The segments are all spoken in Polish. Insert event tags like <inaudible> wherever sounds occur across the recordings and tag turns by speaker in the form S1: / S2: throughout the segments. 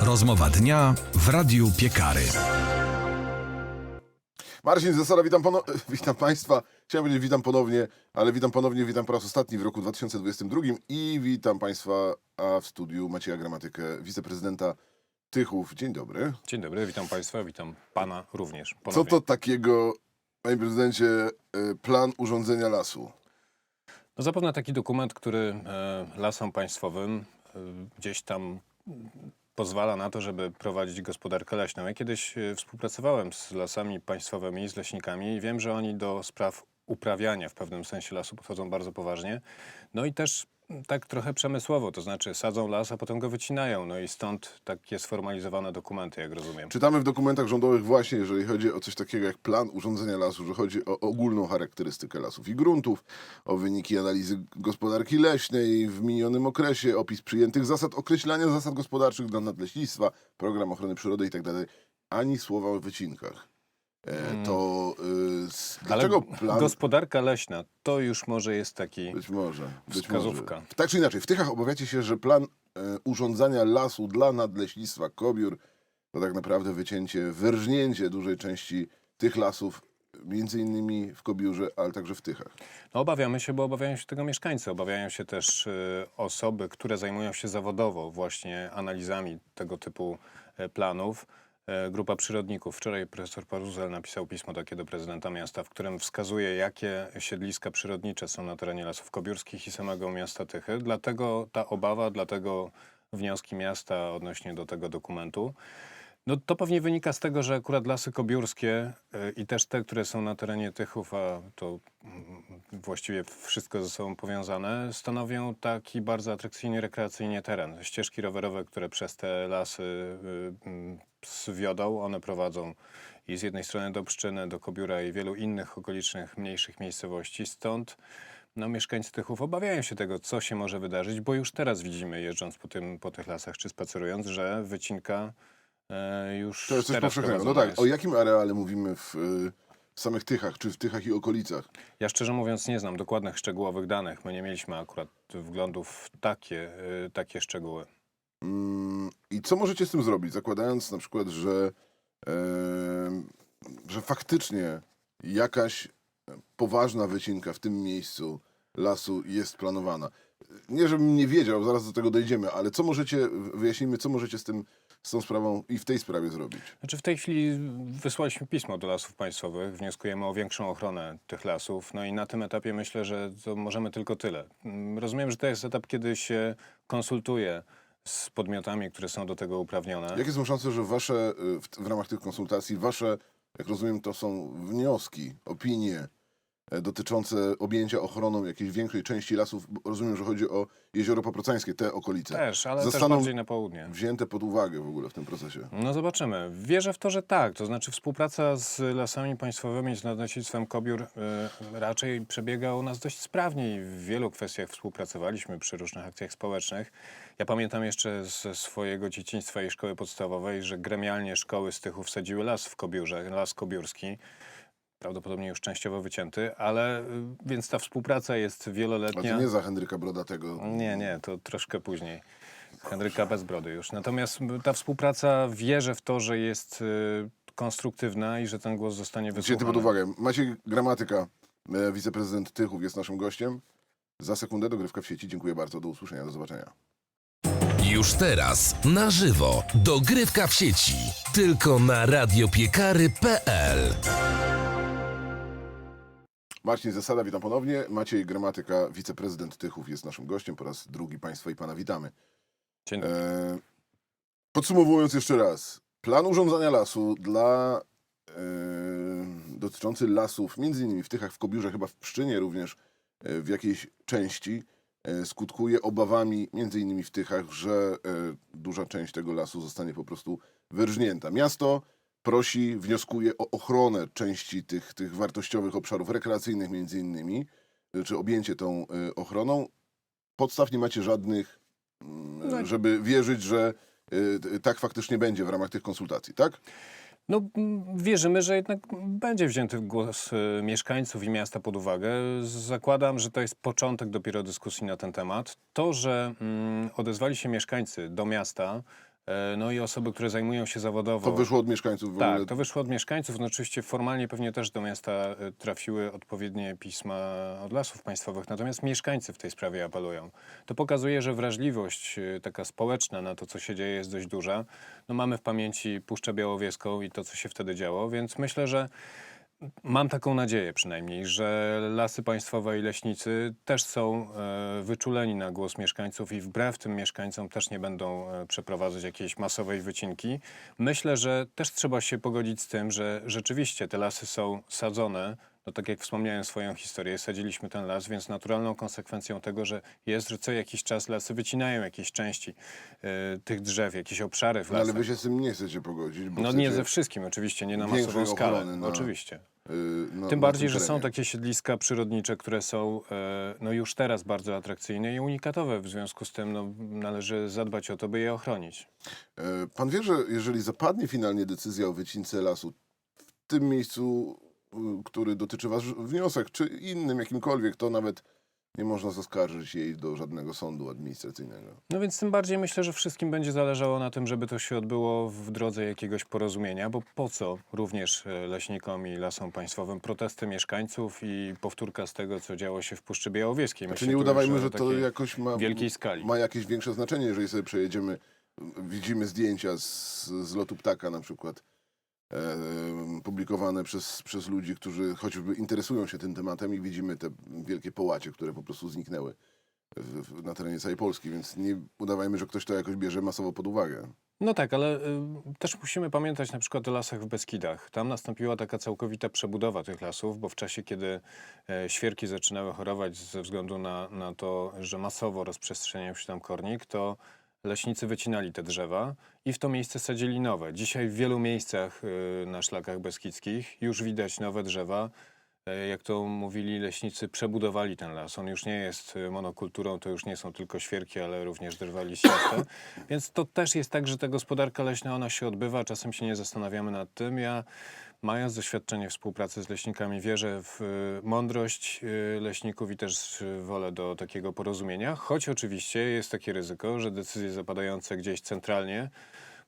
S1: Rozmowa dnia w Radiu Piekary.
S2: Marcin Zasada, witam, pono- <laughs> witam Państwa. Chciałem powiedzieć witam ponownie, ale witam ponownie, witam po raz ostatni w roku 2022 i witam Państwa a w studiu Macieja Gramatykę, wiceprezydenta Tychów. Dzień dobry.
S3: Dzień dobry, witam Państwa, witam Pana również.
S2: Co
S3: Ponownie.
S2: to takiego, Panie Prezydencie, e, plan urządzenia lasu?
S3: No zapewne taki dokument, który e, lasom państwowym gdzieś tam pozwala na to, żeby prowadzić gospodarkę leśną. Ja kiedyś e, współpracowałem z lasami państwowymi, z leśnikami i wiem, że oni do spraw uprawiania w pewnym sensie lasu podchodzą bardzo poważnie. No i też tak trochę przemysłowo, to znaczy sadzą las, a potem go wycinają. No i stąd takie sformalizowane dokumenty, jak rozumiem.
S2: Czytamy w dokumentach rządowych właśnie, jeżeli chodzi o coś takiego jak plan urządzenia lasu, że chodzi o ogólną charakterystykę lasów i gruntów, o wyniki analizy gospodarki leśnej w minionym okresie, opis przyjętych zasad, określania zasad gospodarczych dla nadleśnictwa, program ochrony przyrody itd. Ani słowa o wycinkach. E, to y,
S3: Ale
S2: dlaczego plan...
S3: gospodarka leśna to już może jest taki...
S2: Być może. Być
S3: Wskazówka.
S2: Może. Tak czy inaczej, w Tychach obawiacie się, że plan e, urządzania lasu dla nadleśnictwa Kobiór to tak naprawdę wycięcie, wyrżnięcie dużej części tych lasów, między innymi w Kobiurze, ale także w Tychach.
S3: No, obawiamy się, bo obawiają się tego mieszkańcy. Obawiają się też y, osoby, które zajmują się zawodowo właśnie analizami tego typu e, planów. E, Grupa przyrodników. Wczoraj profesor Paruzel napisał pismo takie do prezydenta miasta, w którym wskazuje, jakie siedliska przyrodnicze są na terenie Lasów Kobiórskich i samego miasta Tychy. Dlatego ta obawa, dlatego wnioski miasta odnośnie do tego dokumentu. No to pewnie wynika z tego, że akurat lasy kobiórskie y, i też te, które są na terenie Tychów, a to mm, właściwie wszystko ze sobą powiązane, stanowią taki bardzo atrakcyjny rekreacyjnie teren. Ścieżki rowerowe, które przez te lasy zwiodą, one prowadzą i z jednej strony do Pszczyny, do Kobióra i wielu innych okolicznych, mniejszych miejscowości. Stąd no, mieszkańcy Tychów obawiają się tego, co się może wydarzyć, bo już teraz widzimy, jeżdżąc po, tym, po tych lasach czy spacerując, że wycinka e, już
S2: To jest coś
S3: teraz
S2: powszechnego. No
S3: prowadzona
S2: tak,
S3: jest.
S2: o jakim areale mówimy w, y, w samych Tychach, czy w Tychach i okolicach?
S3: Ja szczerze mówiąc nie znam dokładnych, szczegółowych danych. My nie mieliśmy akurat wglądu w takie, y, takie szczegóły.
S2: Mm, I co możecie z tym zrobić, zakładając na przykład, że, em, że faktycznie jakaś poważna wycinka w tym miejscu lasu jest planowana? Nie, żebym nie wiedział, zaraz do tego dojdziemy, ale co możecie, wyjaśnijmy, co możecie z tym, z tą sprawą i w tej sprawie zrobić?
S3: Znaczy w tej chwili wysłaliśmy pismo do lasów państwowych, wnioskujemy o większą ochronę tych lasów. No i na tym etapie myślę, że to możemy tylko tyle. Mm, Rozumiem, że to jest etap, kiedy się konsultuje z podmiotami, które są do tego uprawnione.
S2: Jakie są szanse, że wasze, y, w, w ramach tych konsultacji, wasze, jak rozumiem, to są wnioski, opinie dotyczące objęcia ochroną jakiejś większej części lasów, rozumiem, że chodzi o Jezioro Poprocańskie, te okolice,
S3: Też, ale też bardziej na południe.
S2: wzięte pod uwagę w ogóle w tym procesie?
S3: No zobaczymy. Wierzę w to, że tak. To znaczy współpraca z lasami państwowymi, z nadleśnictwem Kobiór y, raczej przebiega u nas dość sprawnie i w wielu kwestiach współpracowaliśmy przy różnych akcjach społecznych. Ja pamiętam jeszcze ze swojego dzieciństwa i szkoły podstawowej, że gremialnie szkoły z Tychów wsadziły las w Kobiórze, las kobiórski. Prawdopodobnie już częściowo wycięty, ale y, więc ta współpraca jest
S2: A
S3: wieloletnia.
S2: to nie za Henryka Brodatego.
S3: Nie, nie, to troszkę później. Henryka bez brody już. Natomiast ta współpraca wierzę w to, że jest y, konstruktywna i że ten głos zostanie
S2: Wzięty pod
S3: wysłuchany.
S2: uwagę. Maciej Gramatyka, e, wiceprezydent Tychów jest naszym gościem. Za sekundę dogrywka w sieci. Dziękuję bardzo. Do usłyszenia. Do zobaczenia.
S1: Już teraz na żywo dogrywka w sieci. Tylko na radiopiekary.pl.
S2: Marcin Zasada, witam ponownie. Maciej Gramatyka, wiceprezydent Tychów jest naszym gościem. Po raz drugi Państwa i Pana witamy.
S3: Dzień dobry.
S2: E, podsumowując jeszcze raz, plan urządzania lasu dla e, dotyczący lasów, między innymi w Tychach, w Kobiurze, chyba w Pszczynie również e, w jakiejś części e, skutkuje obawami, między innymi w Tychach, że e, duża część tego lasu zostanie po prostu wyrżnięta. Miasto prosi, wnioskuje o ochronę części tych, tych wartościowych obszarów rekreacyjnych między innymi, e, czy objęcie tą e, ochroną. Podstaw nie macie żadnych, mm,
S3: No.
S2: żeby wierzyć, że y, y, tak faktycznie będzie w ramach tych konsultacji, tak?
S3: No, wierzymy, że jednak będzie wzięty głos mieszkańców i miasta pod uwagę. Zakładam, że to jest początek dopiero dyskusji na ten temat. To, że mm, odezwali się mieszkańcy do miasta, e, no i osoby, które zajmują się zawodowo.
S2: To wyszło od mieszkańców w ogóle.
S3: Tak, to wyszło od mieszkańców. No oczywiście formalnie pewnie też do miasta e, trafiły odpowiednie pisma od lasów państwowych, natomiast mieszkańcy w tej sprawie apelują. To pokazuje, że wrażliwość e, taka społeczna na to, co się dzieje, jest dość duża. No mamy w pamięci Puszczę Białowieską i to, co się wtedy działo, więc myślę, że Mam taką nadzieję przynajmniej, że lasy państwowe i leśnicy też są e, wyczuleni na głos mieszkańców i wbrew tym mieszkańcom też nie będą e, przeprowadzać jakiejś masowej wycinki. Myślę, że też trzeba się pogodzić z tym, że rzeczywiście te lasy są sadzone. No tak jak wspomniałem swoją historię, sadziliśmy ten las, więc naturalną konsekwencją tego, że jest, że co jakiś czas lasy wycinają jakieś części e, tych drzew, jakieś obszary w
S2: No, ale
S3: lasach.
S2: wy się z tym nie chcecie pogodzić, bo
S3: No
S2: chcecie,
S3: nie ze wszystkim, oczywiście, nie na
S2: większej
S3: masową skalę.
S2: ochrony na-
S3: Oczywiście.
S2: y, na-
S3: Tym
S2: na
S3: bardziej, że są
S2: terenie.
S3: takie siedliska przyrodnicze, które są e, no już teraz bardzo atrakcyjne i unikatowe. W związku z tym no, należy zadbać o to, by je ochronić.
S2: E, Pan wie, że jeżeli zapadnie finalnie decyzja o wycince lasu, w tym miejscu, y, który dotyczy wasz wniosek, czy innym jakimkolwiek, to nawet nie można zaskarżyć jej do żadnego sądu administracyjnego.
S3: No więc tym bardziej myślę, że wszystkim będzie zależało na tym, żeby to się odbyło w drodze jakiegoś porozumienia, bo po co również e, leśnikom i lasom państwowym protesty mieszkańców i powtórka z tego, co działo się w Puszczy Białowieskiej.
S2: Znaczy nie udawajmy,
S3: o
S2: że to jakoś ma,
S3: wielkiej skali.
S2: ma jakieś większe znaczenie, jeżeli sobie przejedziemy, widzimy zdjęcia z, z lotu ptaka na przykład, e, publikowane przez, przez ludzi, którzy choćby interesują się tym tematem i widzimy te wielkie połacie, które po prostu zniknęły w, na terenie całej Polski, więc nie udawajmy, że ktoś to jakoś bierze masowo pod uwagę.
S3: No tak, ale y, też musimy pamiętać na przykład o lasach w Beskidach. Tam nastąpiła taka całkowita przebudowa tych lasów, bo w czasie, kiedy e, świerki zaczynały chorować ze względu na, na to, że masowo rozprzestrzeniał się tam kornik, to leśnicy wycinali te drzewa i w to miejsce sadzili nowe. Dzisiaj w wielu miejscach y, na szlakach beskidzkich już widać nowe drzewa. E, Jak to mówili leśnicy, przebudowali ten las. On już nie jest e, monokulturą, to już nie są tylko świerki, ale również drwa liściaste. Więc to też jest tak, że ta gospodarka leśna, ona się odbywa, czasem się nie zastanawiamy nad tym. Ja, mając doświadczenie współpracy z leśnikami, wierzę w e, mądrość e, leśników i też e, wolę do takiego porozumienia, choć oczywiście jest takie ryzyko, że decyzje zapadające gdzieś centralnie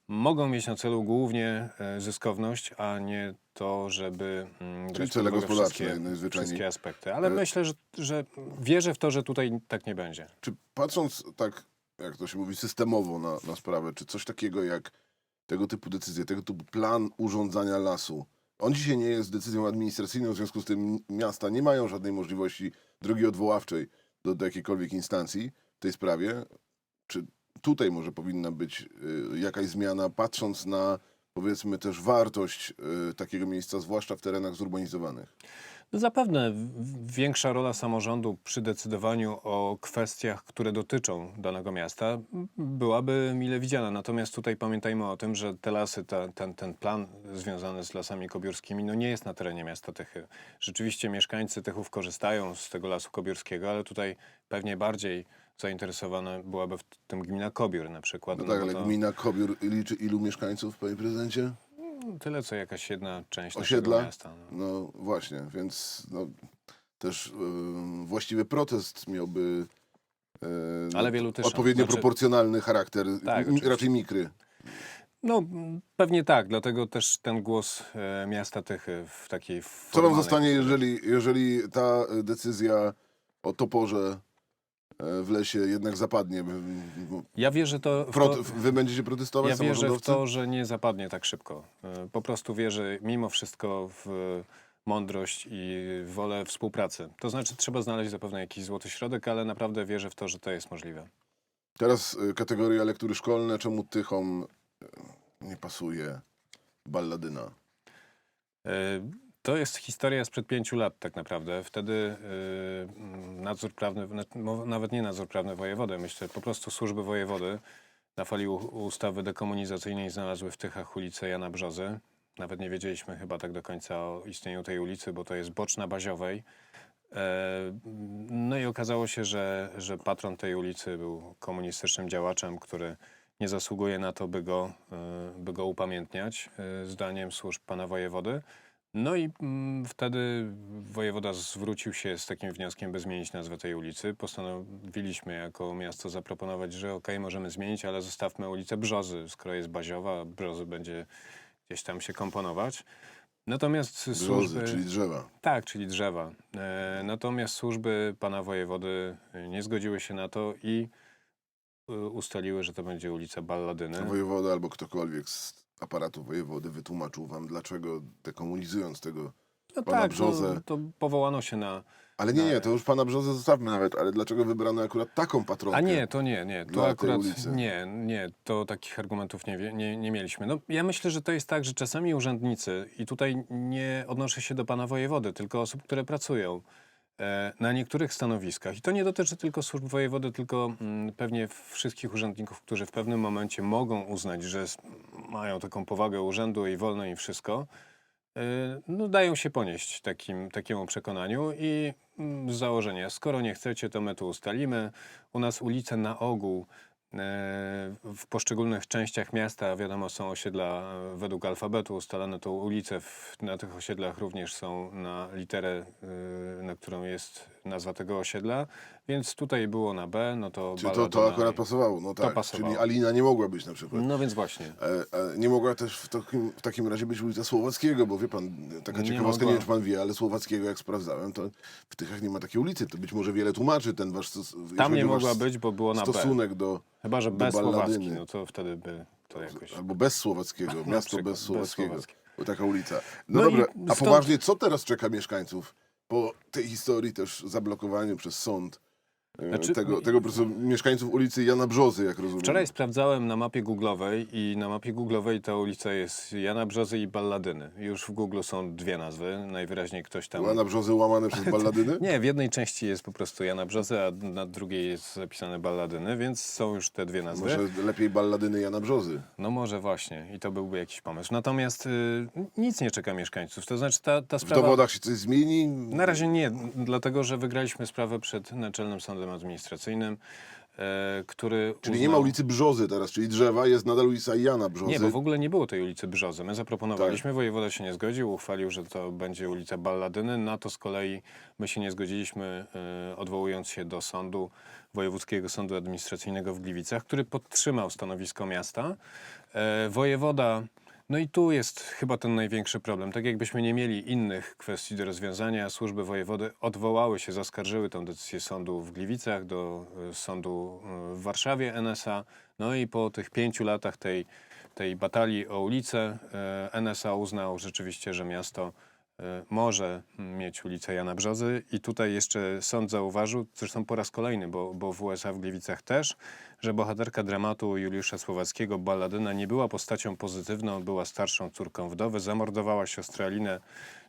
S3: mogą mieć na celu głównie zyskowność, a nie to, żeby mm, pod
S2: cele gospodarcze najzwyczajniej.
S3: wszystkie aspekty. Ale
S2: E,
S3: myślę, że, że wierzę w to, że tutaj tak nie będzie.
S2: Czy patrząc tak, jak to się mówi, systemowo na, na sprawę, czy coś takiego jak tego typu decyzje, tego typu plan urządzania lasu, on dzisiaj nie jest decyzją administracyjną, w związku z tym miasta nie mają żadnej możliwości drogi odwoławczej do, do jakiejkolwiek instancji w tej sprawie. Czy tutaj może powinna być y, jakaś zmiana, patrząc na powiedzmy też wartość y, takiego miejsca, zwłaszcza w terenach zurbanizowanych?
S3: No zapewne większa rola samorządu przy decydowaniu o kwestiach, które dotyczą danego miasta, byłaby mile widziana. Natomiast tutaj pamiętajmy o tym, że te lasy, ta, ten, ten plan związany z lasami kobiórskimi, no nie jest na terenie miasta Tychy. Rzeczywiście mieszkańcy Tychów korzystają z tego lasu kobiórskiego, ale tutaj pewnie bardziej zainteresowana byłaby w tym gmina Kobiór na przykład.
S2: No
S3: no
S2: tak,
S3: bo
S2: ale
S3: to
S2: gmina Kobiór liczy ilu mieszkańców, panie prezydencie?
S3: Tyle, co jakaś jedna część
S2: Osiedla?
S3: miasta. No.
S2: No właśnie, więc no, też y, właściwy protest miałby y,
S3: Ale wielu też-
S2: odpowiednio
S3: znaczy-
S2: proporcjonalny charakter,
S3: Tak,
S2: m-
S3: oczywiście.
S2: raczej mikry.
S3: No, pewnie tak, dlatego też ten głos e, miasta Tychy w takiej
S2: Co wam zostanie, jeżeli, jeżeli ta y, decyzja o toporze w lesie jednak zapadnie?
S3: Ja wierzę to w to,
S2: wy będziecie protestować,
S3: ja wierzę w to, że nie zapadnie tak szybko. E, Po prostu wierzę mimo wszystko w mądrość i wolę współpracy. To znaczy trzeba znaleźć zapewne jakiś złoty środek, ale naprawdę wierzę w to, że to jest możliwe.
S2: Teraz y, kategoria lektury szkolne, czemu Tychom y, nie pasuje balladyna?
S3: E, To jest historia sprzed pięciu lat tak naprawdę. Wtedy mm, nadzór prawny, nawet nie nadzór prawny wojewody, myślę, po prostu służby wojewody na fali ustawy dekomunizacyjnej znalazły w Tychach ulicę Jana Brzozy. Nawet nie wiedzieliśmy chyba tak do końca o istnieniu tej ulicy, bo to jest boczna Baziowej. E, No i okazało się, że, że patron tej ulicy był komunistycznym działaczem, który nie zasługuje na to, by go, y, by go upamiętniać, y, zdaniem służb pana wojewody. No i mm, wtedy wojewoda zwrócił się z takim wnioskiem, by zmienić nazwę tej ulicy. Postanowiliśmy jako miasto zaproponować, że okej, możemy zmienić, ale zostawmy ulicę Brzozy, skoro jest baziowa, Brzozy będzie gdzieś tam się komponować. Natomiast
S2: Brzozy,
S3: służby...
S2: czyli drzewa.
S3: Tak, czyli drzewa. E, natomiast służby pana wojewody e, nie zgodziły się na to i e, ustaliły, że to będzie ulica Balladyny.
S2: Wojewoda albo ktokolwiek z aparatu wojewody wytłumaczył wam, dlaczego dekomunizując tego...
S3: No
S2: pana
S3: tak,
S2: Brzozę.
S3: no, to powołano się na...
S2: Ale nie, nie, to już pana Brzozę zostawmy nawet, ale dlaczego wybrano akurat taką patronkę?
S3: A nie, to nie, nie. To akurat nie, nie, to takich argumentów nie, nie, nie mieliśmy. No, ja myślę, że to jest tak, że czasami urzędnicy, i tutaj nie odnoszę się do pana wojewody, tylko osób, które pracują e, na niektórych stanowiskach. I to nie dotyczy tylko służb wojewody, tylko mm, pewnie wszystkich urzędników, którzy w pewnym momencie mogą uznać, że mają taką powagę urzędu i wolno im wszystko. e, No, dają się ponieść takim, takiemu przekonaniu i mm, z założenia, skoro nie chcecie, to my tu ustalimy. U nas ulice na ogół e, w poszczególnych częściach miasta, wiadomo, są osiedla e, według alfabetu ustalane, to ulice w, na tych osiedlach również są na literę, na którą jest nazwa tego osiedla, więc tutaj było na B, no to
S2: Czy to, to akurat
S3: i-
S2: pasowało? No tak,
S3: pasowało.
S2: czyli Alina nie mogła być na przykład.
S3: No więc właśnie.
S2: E, e, nie mogła też w takim, w takim razie być ulica Słowackiego, bo wie pan, taka
S3: Nie
S2: ciekawostka, nie,
S3: mogła.
S2: wiem czy pan wie, ale Słowackiego jak sprawdzałem, to w Tychach nie ma takiej ulicy. To być może wiele tłumaczy ten wasz stos- jeśli
S3: Tam
S2: chodzi
S3: nie
S2: o wasz
S3: mogła być, bo było na B.
S2: stosunek do,
S3: Chyba, że
S2: do
S3: B Słowacki,
S2: Balladyny.
S3: no to wtedy by to jakoś...
S2: albo bez Słowackiego, <laughs> miasto
S3: przykład,
S2: bez
S3: bez
S2: Słowackiego.
S3: Słowackiego.
S2: Bo taka ulica. No,
S3: No i
S2: dobra, a
S3: stąd-
S2: poważnie, co teraz czeka mieszkańców po tej historii też zablokowaniu przez sąd
S3: Znaczy-
S2: tego, tego po prostu mieszkańców ulicy Jana Brzozy, jak rozumiem.
S3: Wczoraj sprawdzałem na mapie googlowej i na mapie googlowej ta ulica jest Jana Brzozy i Balladyny. Już w Google są dwie nazwy, najwyraźniej ktoś tam...
S2: Jana Brzozy łamane przez <laughs> balladyny?
S3: Nie, w jednej części jest po prostu Jana Brzozy, a na drugiej jest zapisane Balladyny, więc są już te dwie nazwy.
S2: Może lepiej balladyny Jana Brzozy.
S3: No może właśnie i to byłby jakiś pomysł. Natomiast y, nic nie czeka mieszkańców, to znaczy ta, ta
S2: W
S3: sprawa...
S2: dowodach się coś zmieni?
S3: Na razie nie, dlatego że wygraliśmy sprawę przed Naczelnym Sądem Administracyjnym, e, który
S2: Czyli nie ma
S3: uznał-
S2: ulicy Brzozy teraz, czyli drzewa, jest nadal ulica Jana Brzozy.
S3: Nie, bo w ogóle nie było tej ulicy Brzozy. My zaproponowaliśmy, wojewoda się nie zgodził, uchwalił, że to będzie ulica Balladyny. Na to z kolei my się nie zgodziliśmy, e, odwołując się do sądu, Wojewódzkiego Sądu Administracyjnego w Gliwicach, który podtrzymał stanowisko miasta. E, wojewoda, no i tu jest chyba ten największy problem. Tak jakbyśmy nie mieli innych kwestii do rozwiązania, służby wojewody odwołały się, zaskarżyły tę decyzję sądu w Gliwicach do e, sądu e, w Warszawie NSA. No i po tych pięciu latach tej, tej batalii o ulicę e, NSA uznał rzeczywiście, że miasto może mieć ulicę Jana Brzozy i tutaj jeszcze sąd zauważył, zresztą po raz kolejny, bo, bo w USA w Gliwicach też, że bohaterka dramatu Juliusza Słowackiego, Balladyna, nie była postacią pozytywną, była starszą córką wdowy, zamordowała siostrę Alinę.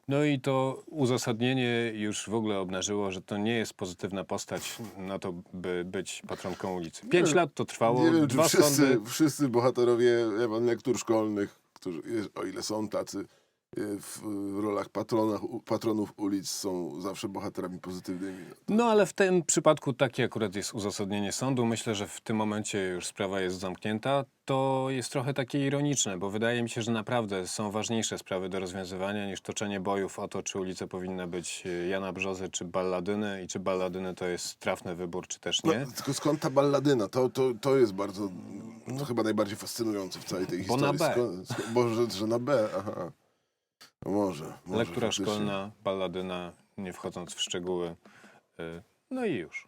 S3: No i to uzasadnienie już w ogóle obnażyło, że to nie jest pozytywna postać na to, by być patronką ulicy. Pięć
S2: wiem-
S3: lat to trwało,
S2: Nie wiem, czy
S3: dwa
S2: wszyscy,
S3: sądy.
S2: wszyscy bohaterowie lektur szkolnych, którzy, o ile są tacy, e, w rolach patronach, patronów ulic są zawsze bohaterami pozytywnymi.
S3: No ale w tym przypadku takie akurat jest uzasadnienie sądu. Myślę, że w tym momencie już sprawa jest zamknięta. To jest trochę takie ironiczne, bo wydaje mi się, że naprawdę są ważniejsze sprawy do rozwiązywania niż toczenie bojów o to, czy ulica powinna być e, Jana Brzozy, czy Balladyny i czy Balladyny to jest trafny wybór, czy też
S2: No,
S3: nie.
S2: tylko skąd ta balladyna? To, to, to jest bardzo, to chyba najbardziej fascynujące w całej tej
S3: Bo na. B.
S2: Skąd, bo że, że na B, aha. No może, może
S3: Lektura
S2: faktycznie.
S3: szkolna, Balladyna, nie wchodząc w szczegóły. e, No i już.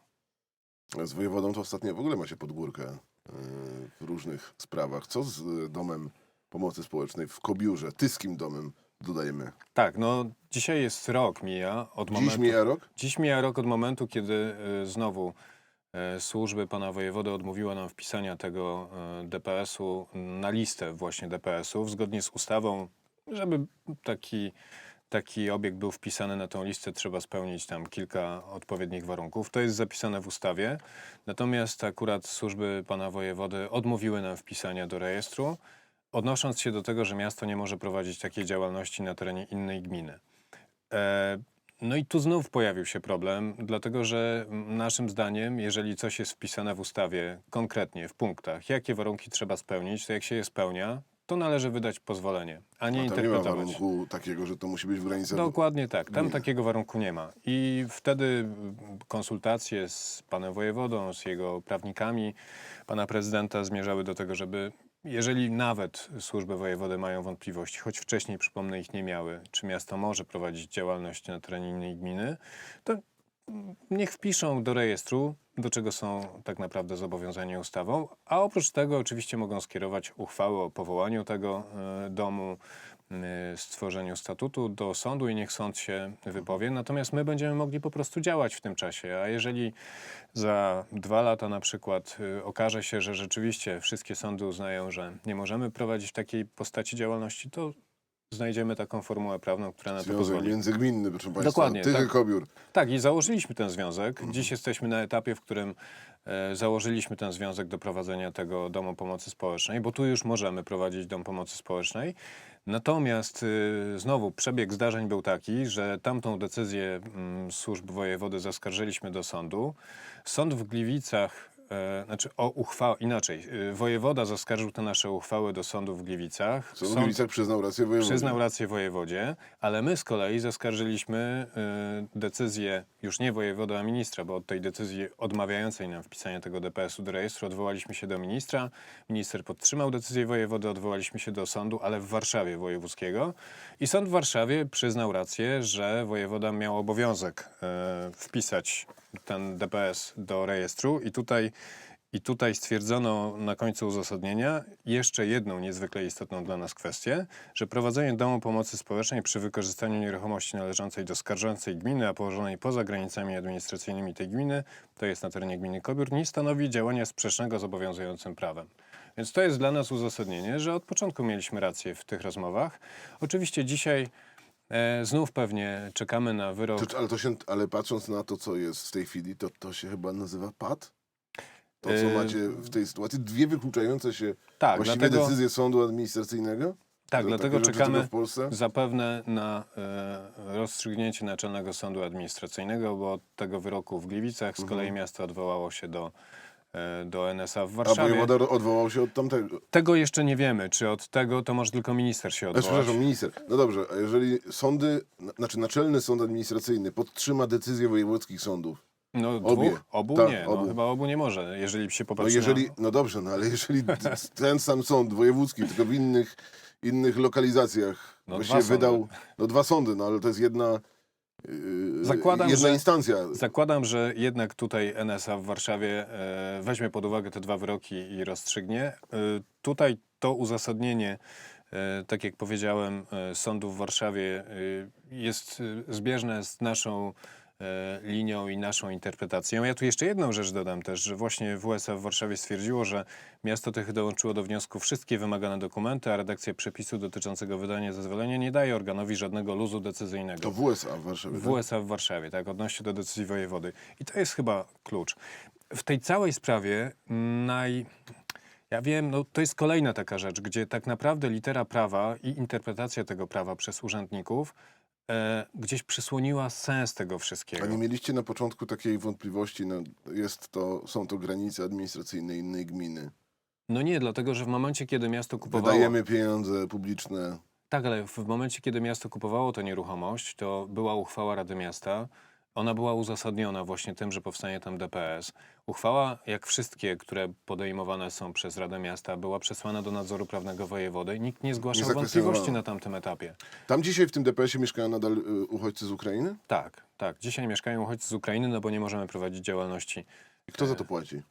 S2: Z wojewodą to ostatnio w ogóle macie pod górkę e, w różnych sprawach. Co z e, domem pomocy społecznej w Kobiurze, tyskim domem, dodajemy.
S3: Tak, no dzisiaj jest rok mija od
S2: Dziś
S3: momentu...
S2: mija rok?
S3: Dziś mija rok od momentu, kiedy y, znowu y, służby pana wojewody odmówiły nam wpisania tego y, DPS-u na listę właśnie DPS-ów. Zgodnie z ustawą, żeby taki, taki obiekt był wpisany na tą listę, trzeba spełnić tam kilka odpowiednich warunków. To jest zapisane w ustawie. Natomiast akurat służby pana wojewody odmówiły nam wpisania do rejestru, odnosząc się do tego, że miasto nie może prowadzić takiej działalności na terenie innej gminy. E, No i tu znów pojawił się problem, dlatego że naszym zdaniem, jeżeli coś jest wpisane w ustawie konkretnie, w punktach, jakie warunki trzeba spełnić, to jak się je spełnia, to należy wydać pozwolenie, a nie
S2: A tam nie ma
S3: interpretować.
S2: warunku takiego, że to musi być w granicach...
S3: Dokładnie tak. Tam takiego warunku nie ma. I wtedy mm, konsultacje z panem wojewodą, z jego prawnikami, pana prezydenta zmierzały do tego, żeby jeżeli nawet służby wojewody mają wątpliwości, choć wcześniej, przypomnę, ich nie miały, czy miasto może prowadzić działalność na terenie innej gminy, to niech wpiszą do rejestru, do czego są tak naprawdę zobowiązani ustawą, a oprócz tego oczywiście mogą skierować uchwałę o powołaniu tego e, domu, y, stworzeniu statutu do sądu i niech sąd się wypowie. Natomiast my będziemy mogli po prostu działać w tym czasie. A jeżeli za dwa lata na przykład y, okaże się, że rzeczywiście wszystkie sądy uznają, że nie możemy prowadzić takiej postaci działalności, to znajdziemy taką formułę prawną, która na to
S2: Związek
S3: pozwoli.
S2: międzygminny, proszę Państwa.
S3: Dokładnie,
S2: Tychy
S3: tak.
S2: Kobiór.
S3: Tak, i założyliśmy ten związek. Dziś jesteśmy na etapie, w którym e, założyliśmy ten związek do prowadzenia tego domu pomocy społecznej, bo tu już możemy prowadzić dom pomocy społecznej. Natomiast y, znowu przebieg zdarzeń był taki, że tamtą decyzję mm, służb wojewody zaskarżyliśmy do sądu. Sąd w Gliwicach, e, znaczy o uchwałę, inaczej, y, wojewoda zaskarżył te nasze uchwały do sądu w Gliwicach.
S2: Sąd w Gliwicach przyznał rację wojewodzie.
S3: Przyznał rację wojewodzie, ale my z kolei zaskarżyliśmy y, decyzję już nie wojewody, a ministra, bo od tej decyzji odmawiającej nam wpisania tego DPS-u do rejestru odwołaliśmy się do ministra. Minister podtrzymał decyzję wojewody, odwołaliśmy się do sądu, ale w Warszawie wojewódzkiego. I sąd w Warszawie przyznał rację, że wojewoda miał obowiązek wpisać ten DPS do rejestru i tutaj i tutaj stwierdzono na końcu uzasadnienia jeszcze jedną niezwykle istotną dla nas kwestię, że prowadzenie domu pomocy społecznej przy wykorzystaniu nieruchomości należącej do skarżącej gminy, a położonej poza granicami administracyjnymi tej gminy, to jest na terenie gminy Kobiór, nie stanowi działania sprzecznego z obowiązującym prawem. Więc to jest dla nas uzasadnienie, że od początku mieliśmy rację w tych rozmowach. Oczywiście dzisiaj e, znów pewnie czekamy na wyrok.
S2: To, ale, to się, ale patrząc na to, co jest w tej chwili, to to się chyba nazywa PAD? To, co
S3: Yy,
S2: macie w tej sytuacji? Dwie wykluczające się
S3: Tak,
S2: właściwie
S3: dlatego,
S2: decyzje sądu administracyjnego?
S3: tak, dlatego czekamy. Zapewne na e, rozstrzygnięcie Naczelnego Sądu Administracyjnego, bo od tego wyroku w Gliwicach z kolei miasto odwołało się do, e, do NSA w
S2: A
S3: Warszawie.
S2: wojewoda odwołał się od tamtego.
S3: Tego jeszcze nie wiemy, czy od tego to może tylko minister się
S2: E,
S3: odwołać.
S2: Przepraszam, minister. No dobrze, a jeżeli sądy, na- znaczy Naczelny Sąd Administracyjny podtrzyma decyzję wojewódzkich sądów,
S3: No
S2: Obie.
S3: dwóch? Obu
S2: Tak,
S3: nie,
S2: obu.
S3: no, chyba obu nie może, jeżeli się
S2: no
S3: popatrzy
S2: jeżeli,
S3: na...
S2: no dobrze, no ale jeżeli d- <laughs> ten sam sąd wojewódzki, tylko w innych, innych lokalizacjach
S3: No,
S2: właściwie
S3: sądy.
S2: wydał, no dwa sądy, no ale to jest jedna,
S3: Zakładam,
S2: jedna
S3: że-
S2: instancja.
S3: Zakładam, że jednak tutaj NSA w Warszawie e, weźmie pod uwagę te dwa wyroki i rozstrzygnie. E, tutaj to uzasadnienie, e, tak jak powiedziałem, e, sądu w Warszawie e, jest e, zbieżne z naszą linią i naszą interpretacją. Ja tu jeszcze jedną rzecz dodam też, że właśnie WSA w Warszawie stwierdziło, że miasto Tychy dołączyło do wniosku wszystkie wymagane dokumenty, a redakcja przepisu dotyczącego wydania zezwolenia nie daje organowi żadnego luzu decyzyjnego.
S2: To WSA w Warszawie. tak?
S3: WSA w Warszawie, tak, odnośnie do decyzji wojewody. I to jest chyba klucz. W tej całej sprawie naj... Ja wiem, no to jest kolejna taka rzecz, gdzie tak naprawdę litera prawa i interpretacja tego prawa przez urzędników e, gdzieś przysłoniła sens tego wszystkiego.
S2: A nie mieliście na początku takiej wątpliwości, no jest to, są to granice administracyjne innej gminy.
S3: No nie, dlatego że w momencie, kiedy miasto kupowało...
S2: Wydajemy pieniądze publiczne.
S3: Tak, ale w momencie, kiedy miasto kupowało tę nieruchomość, to była uchwała Rady Miasta. Ona była uzasadniona właśnie tym, że powstanie tam DPS. Uchwała, jak wszystkie, które podejmowane są przez Radę Miasta, była przesłana do nadzoru prawnego wojewody i nikt nie zgłaszał
S2: zakwestionowano.
S3: wątpliwości na tamtym etapie.
S2: Tam dzisiaj w tym DPS-ie mieszkają nadal y, uchodźcy z Ukrainy?
S3: Tak, tak. Dzisiaj mieszkają uchodźcy z Ukrainy, no bo nie możemy prowadzić działalności.
S2: I kto za to płaci?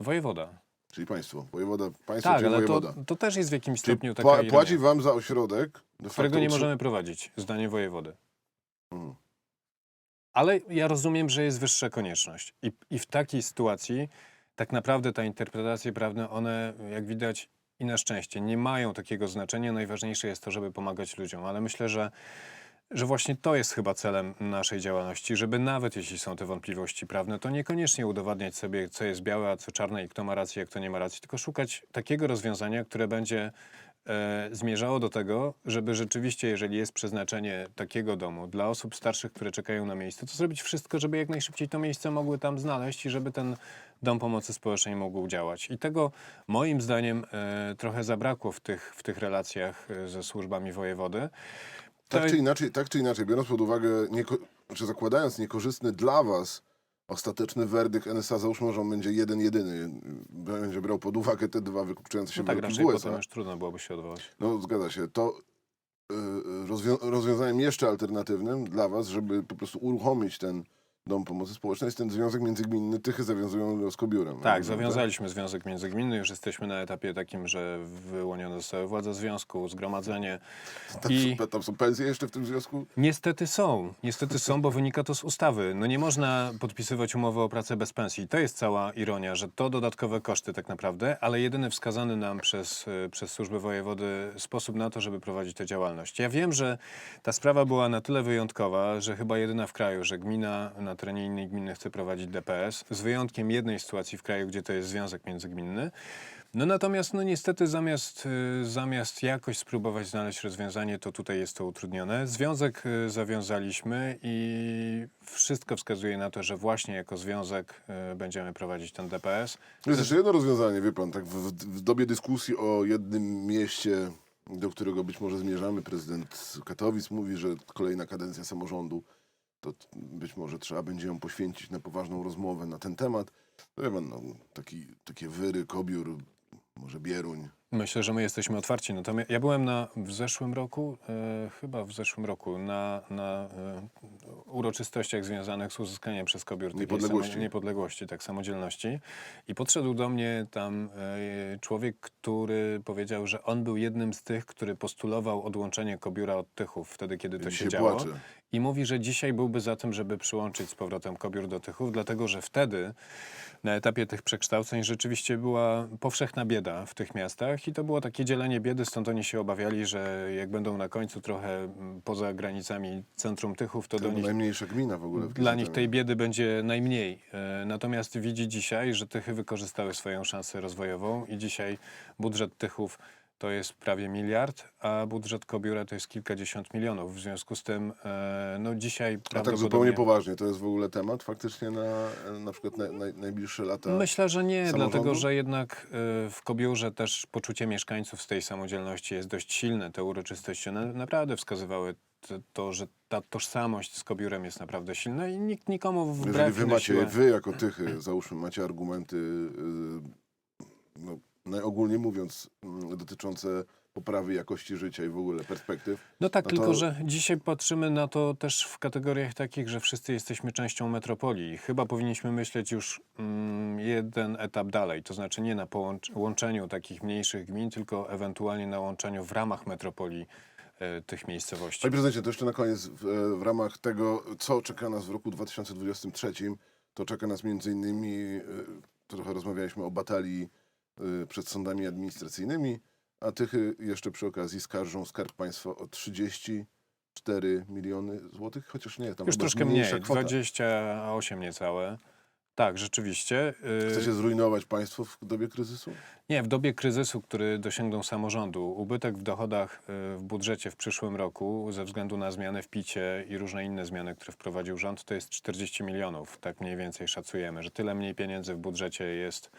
S3: Wojewoda.
S2: Czyli państwo. Wojewoda, państwo
S3: Tak,
S2: czyli
S3: ale to,
S2: wojewoda.
S3: to też jest w jakimś stopniu taka
S2: pła-
S3: ironia,
S2: płaci wam za ośrodek, de
S3: którego nie możemy prowadzić, zdaniem wojewody.
S2: Mhm.
S3: Ale ja rozumiem, że jest wyższa konieczność. I, I w takiej sytuacji tak naprawdę te interpretacje prawne, one jak widać i na szczęście nie mają takiego znaczenia. Najważniejsze jest to, żeby pomagać ludziom. Ale myślę, że, że właśnie to jest chyba celem naszej działalności, żeby nawet jeśli są te wątpliwości prawne, to niekoniecznie udowadniać sobie, co jest białe, a co czarne i kto ma rację, a kto nie ma racji, tylko szukać takiego rozwiązania, które będzie e, zmierzało do tego, żeby rzeczywiście, jeżeli jest przeznaczenie takiego domu dla osób starszych, które czekają na miejsce, to zrobić wszystko, żeby jak najszybciej to miejsce mogły tam znaleźć i żeby ten dom pomocy społecznej mógł działać. I tego moim zdaniem e, trochę zabrakło w tych, w tych relacjach e, ze służbami wojewody. To-
S2: Tak czy inaczej, tak czy inaczej, biorąc pod uwagę, nieko, czy zakładając niekorzystny dla was ostateczny werdykt NSA, załóżmy, że on będzie jeden, jedyny, będzie brał pod uwagę te dwa wykupczające się
S3: No tak,
S2: wyroki w USA.
S3: potem już trudno byłoby się odwołać.
S2: No zgadza się. To y, rozwią- rozwiązaniem jeszcze alternatywnym dla was, żeby po prostu uruchomić ten dom pomocy społecznej jest ten związek międzygminny Tychy zawiązują z Kobiurem.
S3: Tak, zawiązaliśmy związek międzygminny, już jesteśmy na etapie takim, że wyłonione zostały władze związku, zgromadzenie
S2: Tam,
S3: i
S2: są, tam są pensje jeszcze w tym związku?
S3: niestety są, niestety są, bo wynika to z ustawy. No nie można podpisywać umowy o pracę bez pensji. To jest cała ironia, że to dodatkowe koszty tak naprawdę, ale jedyny wskazany nam przez, y, przez służby wojewody sposób na to, żeby prowadzić tę działalność. Ja wiem, że ta sprawa była na tyle wyjątkowa, że chyba jedyna w kraju, że gmina na terenie innej gminy chce prowadzić DPS, z wyjątkiem jednej sytuacji w kraju, gdzie to jest związek międzygminny. No natomiast no niestety zamiast, y, zamiast jakoś spróbować znaleźć rozwiązanie, to tutaj jest to utrudnione. Związek y, zawiązaliśmy i wszystko wskazuje na to, że właśnie jako związek y, będziemy prowadzić ten DPS.
S2: Jest jeszcze jedno rozwiązanie, wie pan, tak w, w, w dobie dyskusji o jednym mieście, do którego być może zmierzamy, prezydent Katowic mówi, że kolejna kadencja samorządu, to być może trzeba będzie ją poświęcić na poważną rozmowę na ten temat. No wie pan, no, taki, takie wyry, kobiór, może Bieruń.
S3: Myślę, że my jesteśmy otwarci. Natomiast ja byłem na, w zeszłym roku, e, chyba w zeszłym roku, na, na e, uroczystościach związanych z uzyskaniem przez kobiór
S2: Niepodległości.
S3: Samo, niepodległości, tak, samodzielności. I podszedł do mnie tam e, człowiek, który powiedział, że on był jednym z tych, który postulował odłączenie kobióra od Tychów wtedy, kiedy to
S2: I
S3: się
S2: się
S3: działo.
S2: płacze.
S3: I mówi, że dzisiaj byłby za tym, żeby przyłączyć z powrotem kobiór do Tychów, dlatego że wtedy na etapie tych przekształceń rzeczywiście była powszechna bieda w tych miastach i to było takie dzielenie biedy, stąd oni się obawiali, że jak będą na końcu trochę mm, poza granicami centrum Tychów, to
S2: To
S3: do nich
S2: najmniejsza gmina w ogóle. w
S3: dla nich tej biedy będzie najmniej. E, Natomiast widzi dzisiaj, że Tychy wykorzystały swoją szansę rozwojową i dzisiaj budżet Tychów to jest prawie miliard, a budżet Kobiura to jest kilkadziesiąt milionów. W związku z tym e, no dzisiaj
S2: A tak zupełnie poważnie, to jest w ogóle temat faktycznie na na przykład na, na, najbliższe lata?
S3: Myślę, że nie,
S2: samorządu?
S3: dlatego że jednak y, w Kobiurze też poczucie mieszkańców z tej samodzielności jest dość silne. Te uroczystości one naprawdę wskazywały to, że ta tożsamość z Kobiurem jest naprawdę silna i nikt nikomu
S2: Jeżeli
S3: wbrew
S2: wy
S3: na
S2: macie,
S3: siłę...
S2: wy jako tychy, załóżmy, macie argumenty, yy, no, najogólnie mówiąc, mm, dotyczące poprawy jakości życia i w ogóle perspektyw,
S3: No tak,
S2: No
S3: tylko
S2: to-
S3: że dzisiaj patrzymy na to też w kategoriach takich, że wszyscy jesteśmy częścią metropolii. Chyba powinniśmy myśleć już mm, jeden etap dalej, to znaczy nie na połącz- łączeniu takich mniejszych gmin, tylko ewentualnie na łączeniu w ramach metropolii e, tych miejscowości.
S2: Panie prezydencie, to jeszcze na koniec w, w ramach tego, co czeka nas w roku 2023, to czeka nas między innymi, y, trochę rozmawialiśmy o batalii przed sądami administracyjnymi, a Tychy jeszcze przy okazji skarżą Skarb Państwa o 34 miliony złotych, chociaż nie, tam
S3: Już troszkę mniej,
S2: kwota.
S3: 28 niecałe. Tak, rzeczywiście. y,
S2: Chcecie zrujnować państwo w dobie kryzysu?
S3: Nie, w dobie kryzysu, który dosięgnął samorządu, ubytek w dochodach y, w budżecie w przyszłym roku ze względu na zmiany w picie i różne inne zmiany, które wprowadził rząd, to jest 40 milionów. Tak mniej więcej szacujemy, że tyle mniej pieniędzy w budżecie jest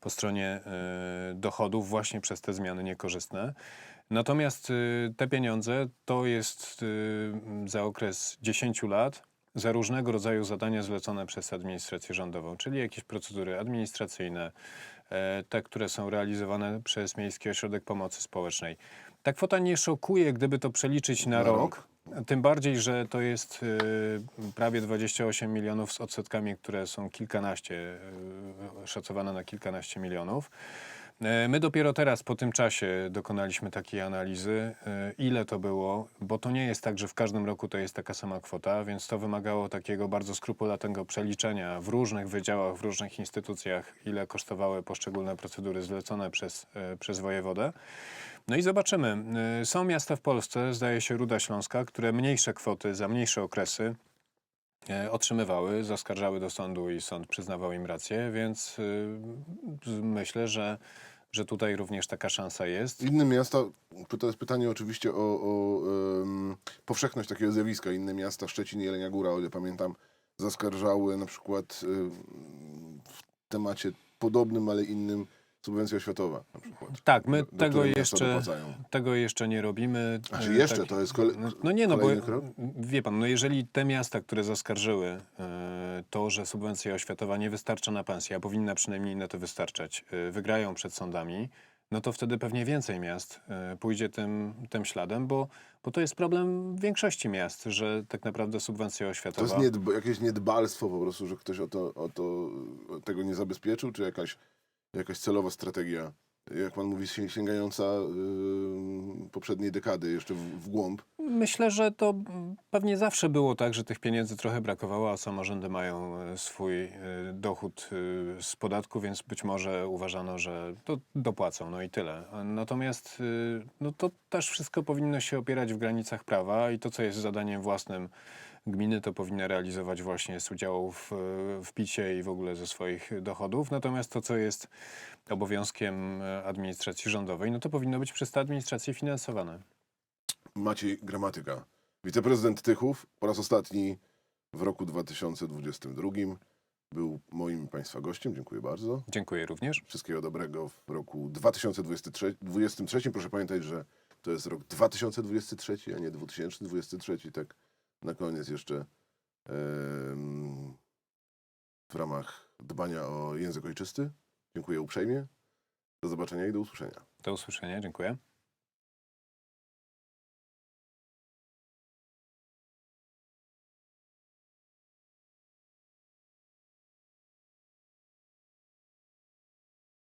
S3: po stronie y, dochodów właśnie przez te zmiany niekorzystne. Natomiast te pieniądze to jest za okres 10 lat za różnego rodzaju zadania zlecone przez administrację rządową, czyli jakieś procedury administracyjne, e, te, które są realizowane przez Miejski Ośrodek Pomocy Społecznej. Ta kwota nie szokuje, gdyby to przeliczyć na,
S2: Na
S3: rok. Tym bardziej, że to jest y, prawie 28 milionów z odsetkami, które są kilkanaście, y, szacowane na kilkanaście milionów. E, My dopiero teraz po tym czasie dokonaliśmy takiej analizy, e, ile to było, bo to nie jest tak, że w każdym roku to jest taka sama kwota, więc to wymagało takiego bardzo skrupulatnego przeliczenia w różnych wydziałach, w różnych instytucjach, ile kosztowały poszczególne procedury zlecone przez, e, przez wojewodę. No i zobaczymy. Są miasta w Polsce, zdaje się Ruda Śląska, które mniejsze kwoty za mniejsze okresy otrzymywały, zaskarżały do sądu i sąd przyznawał im rację, więc myślę, że że tutaj również taka szansa jest.
S2: Inne miasta, to jest pytanie oczywiście o, o em, powszechność takiego zjawiska. Inne miasta, Szczecin i Jelenia Góra, o ile pamiętam, zaskarżały na przykład em, w temacie podobnym, ale innym subwencja oświatowa na przykład.
S3: Tak, my
S2: do-
S3: tego jeszcze, tego jeszcze nie robimy.
S2: A czy
S3: E,
S2: jeszcze?
S3: tak-
S2: To jest kole...
S3: No, no nie, no bo
S2: kolejny krok?
S3: wie pan, no jeżeli te miasta, które zaskarżyły e, to, że subwencja oświatowa nie wystarcza na pensję, a powinna przynajmniej na to wystarczać, e, wygrają przed sądami, no to wtedy pewnie więcej miast e, pójdzie tym, tym śladem, bo, bo to jest problem większości miast, że tak naprawdę subwencja
S2: To
S3: oświatowa...
S2: jest niedb- jakieś niedbalstwo po prostu, że ktoś o to, o to tego nie zabezpieczył, czy jakaś, jakaś celowa strategia, jak pan mówi, się- sięgająca yy, poprzedniej dekady, jeszcze w, w głąb.
S3: Myślę, że to pewnie zawsze było tak, że tych pieniędzy trochę brakowało, a samorządy mają e, swój e, dochód e, z podatku, więc być może uważano, że to dopłacą, no i tyle. Natomiast no to też wszystko powinno się opierać w granicach prawa i to, co jest zadaniem własnym gminy, to powinny realizować właśnie z udziału w, w PIT-ie i w ogóle ze swoich dochodów. Natomiast to, co jest obowiązkiem e, administracji rządowej, no to powinno być przez tę administrację finansowane.
S2: Maciej Gramatyka, wiceprezydent Tychów, po raz ostatni w roku 2022 był moim państwa gościem. Dziękuję bardzo.
S3: Dziękuję również.
S2: Wszystkiego dobrego w roku 2023. 2023. Proszę pamiętać, że to jest rok 2023, a nie 2023. Tak na koniec jeszcze w ramach dbania o język ojczysty. Dziękuję uprzejmie. Do zobaczenia i do usłyszenia.
S3: Do usłyszenia, dziękuję.